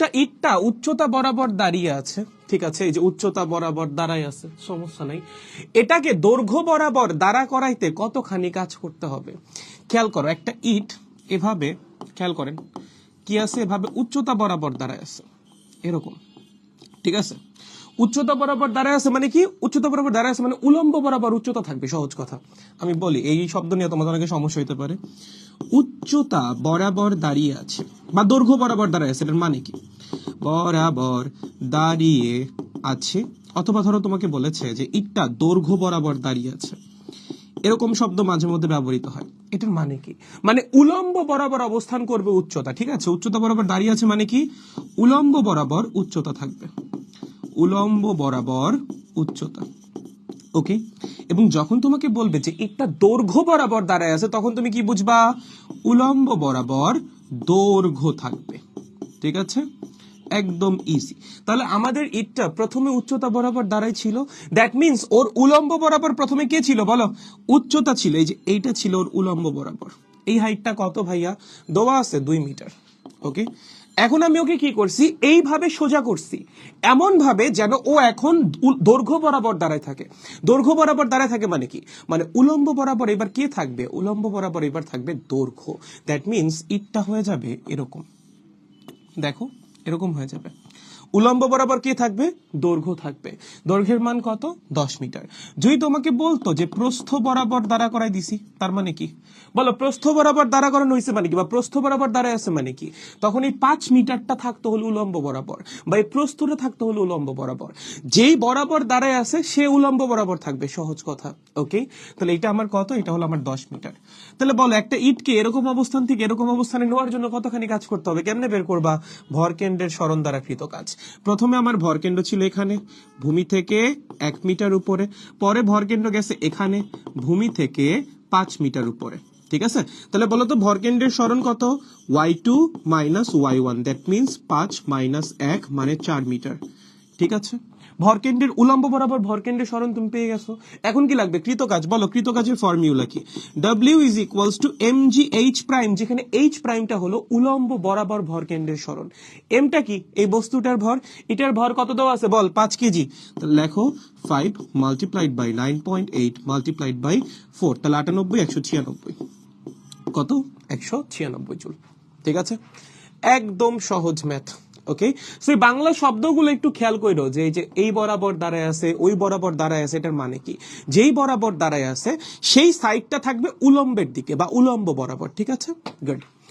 একটা ইটটা উচ্চতা বরাবর দাঁড়িয়ে আছে। ঠিক আছে, এই যে উচ্চতা বরাবর দাঁড়ায় আছে, সমস্যা নাই। এটাকে দৈর্ঘ্য বরাবর দাঁড়া করাইতে কতখানি কাজ করতে হবে? খেয়াল করো, একটা ইট এভাবে, খেয়াল করেন, কি আছে? এভাবে উচ্চতা বরাবর দাঁড়ায় আছে। এরকম। ঠিক আছে? উচ্চতা বরাবর দাঁড়ায় আছে মানে কি? উচ্চতা বরাবর দাঁড়ায় আছে মানে উলম্ব বরাবর উচ্চতা থাকবে, সহজ কথা। আমি বলি, এই শব্দ নিয়ে তোমাদের অনেকে সমস্যা হতে পারে। উচ্চতা বরাবর দাঁড়িয়ে আছে। বা দৈর্ঘ্য বরাবর দাঁড়ায় আছে, এটার মানে কি? বরাবর দাঁড়িয়ে আছে, অথবা ধরো তোমাকে বলেছে যে ইটটা দৈর্ঘ্য বরাবর দাঁড়িয়ে আছে। এরকম শব্দ মাঝে মধ্যে ব্যবহৃত হয়। এটার মানে কি? মানে উলম্ব বরাবর অবস্থান করবে উচ্চতা, ঠিক আছে? উচ্চতা বরাবর দাঁড়িয়ে আছে মানে কি? উলম্ব বরাবর উচ্চতা থাকবে। উলম্ব বরাবর উচ্চতা। ওকে? এবং যখন তোমাকে বলবে যে একটা দৈর্ঘ্য বরাবর দাঁড়ায় আছে, তখন তুমি কি বুঝবা? উলম্ব বরাবর দৈর্ঘ্য থাকবে। ঠিক আছে? একদম ইজি তাহলে আমাদের ইটটা প্রথমে উচ্চতা বরাবর দাঁড়াই ছিল। দ্যাট মিনস ওর উলম্ব বরাবর প্রথমে কে ছিল বলো? উচ্চতা ছিল। এই যে এইটা ছিল ওর উলম্ব বরাবর। এই হাইটটা কত ভাইয়া? দোয়া আছে দুই মিটার ওকে এখন আমি ওকে কি করছি? এইভাবে সোজা করছি। এমন ভাবে যেন ও এখন দৈর্ঘ্য বরাবর দাঁড়ায় থাকে। দৈর্ঘ্য বরাবর দাঁড়ায় থাকে মানে কি? মানে উলম্ব বরাবর এবার কে থাকবে? উলম্ব বরাবর এবার থাকবে দৈর্ঘ্য। দ্যাট মিনস ইটটা হয়ে যাবে এরকম। দেখো, এরকম হয়ে যাবে। উলম্ব বরাবর কি থাকবে? দৈর্ঘ্য থাকবে। দৈর্ঘ্যের মান কত? দশ মিটার। যদি তোমাকে বলতো যে প্রস্থ বরাবর দাঁড়া করাই দিছি, তার মানে কি? বলো, প্রস্থ বরাবর দাঁড়া করানো হয়েছে মানে কি? বা প্রস্থ বরাবর দাঁড়ায় আছে মানে কি? তখন এই পাঁচ মিটারটা থাকতো হলো উলম্ব বরাবর বা এই প্রস্থটা থাকতো হলো উলম্ব বরাবর। যেই বরাবর দাঁড়ায় আছে, সে উলম্ব বরাবর থাকবে। সহজ কথা ওকে তাহলে এটা আমার কত? এটা হলো আমার দশ মিটার। তাহলে বলো, একটা ইটকে এরকম অবস্থান থেকে এরকম অবস্থানে নেওয়ার জন্য কতখানি কাজ করতে হবে? কেমনে বের করবা? ভরকেন্দ্রের স্মরণ দ্বারা কৃত কাজ। প্রথমে আমার ভরকেন্দ্র ছিল এখানে, ভূমি থেকে এক মিটার উপরে। পরে ভরকেন্দ্র গেছে এখানে, ভূমি থেকে পাঁচ মিটার উপরে। ঠিক আছে? তাহলে বলো তো, ভরকেন্দ্রের স্মরণ কত? Y two minus Y one that means পাঁচ মাইনাস এক মানে চার মিটার। ঠিক আছে? ভরকেন্দ্রের উলম্ব বরাবর ভরকেন্দ্রের স্মরণ তুমি পেয়ে গেছো। এখন কি লাগবে? কৃতকাজ, বলো, কৃতকাজের ফর্মিউলা কি? W is equals to M G H prime যেখানে এইচ প্রাইমটা হলো উলম্ব বরাবর ভরকেন্দ্রের স্মরণ। এমটা কি? এই বস্তুটার ভর। এটার ভর কত দেওয়া আছে? বল, পাঁচ কেজি। লেখো five multiplied by nine point eight multiplied by four তাহলে আটানব্বই, একশো ছিয়ানব্বই। কত? একশো ছিয়ানব্বই জুল। ঠিক আছে? একদম সহজ ম্যাথ ওকে সো এই বাংলা শব্দগুলো একটু খেয়াল করো যে এই যে এই বরাবর দাঁড়ায় আছে, ওই বরাবর দাঁড়ায় আছে, এটার মানে কি? যেই বরাবর দাঁড়ায় আছে, সেই সাইডটা থাকবে উলম্বের দিকে বা উলম্ব বরাবর, ঠিক আছে? গুড